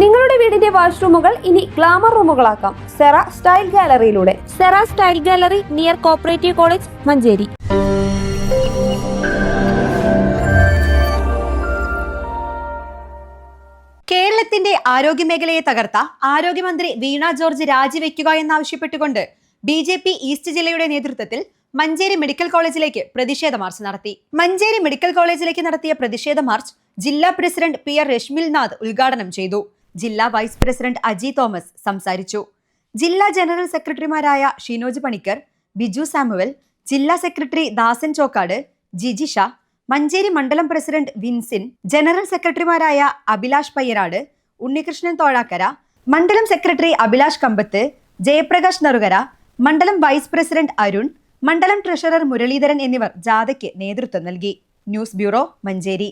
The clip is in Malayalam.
നിങ്ങളുടെ വീടിന്റെ വാഷ്റൂമുകൾ ഇനി ഗ്ലാമർ റൂമുകളാക്കാം. Sera style ഗാലറിയിലൂടെ. Sera style gallery near cooperative college Manjeri. കേരളത്തിന്റെ ആരോഗ്യമേഖലയെ തകർത്ത ആരോഗ്യമന്ത്രി വീണ ജോർജ് രാജിവെക്കുക എന്നാവശ്യപ്പെട്ടുകൊണ്ട് ബി ജെ പി ഈസ്റ്റ് ജില്ലയുടെ നേതൃത്വത്തിൽ മഞ്ചേരി മെഡിക്കൽ കോളേജിലേക്ക് പ്രതിഷേധ മാർച്ച് നടത്തി. മഞ്ചേരി മെഡിക്കൽ കോളേജിലേക്ക് നടത്തിയ പ്രതിഷേധ മാർച്ച് ജില്ലാ president P R Reshmil Nath ഉദ്ഘാടനം ചെയ്തു. ജില്ലാ വൈസ് പ്രസിഡന്റ് അജി തോമസ് സംസാരിച്ചു. ജില്ലാ ജനറൽ സെക്രട്ടറിമാരായ ഷിനോജ് പണിക്കർ ബിജു സാമുവൽ ജില്ലാ സെക്രട്ടറി ദാസൻ ചോക്കാട് ജിജിഷ മഞ്ചേരി മണ്ഡലം പ്രസിഡന്റ് വിൻസിൻ ജനറൽ സെക്രട്ടറിമാരായ അഭിലാഷ് പയ്യനാട് ഉണ്ണികൃഷ്ണൻ തോഴാക്കര മണ്ഡലം സെക്രട്ടറി അഭിലാഷ് കമ്പത്ത് ജയപ്രകാശ് നറുകര മണ്ഡലം വൈസ് പ്രസിഡന്റ് അരുൺ മണ്ഡലം ട്രഷറർ മുരളീധരൻ എന്നിവർ ജാഥയ്ക്ക് നേതൃത്വം നൽകി. News bureau Manjeri.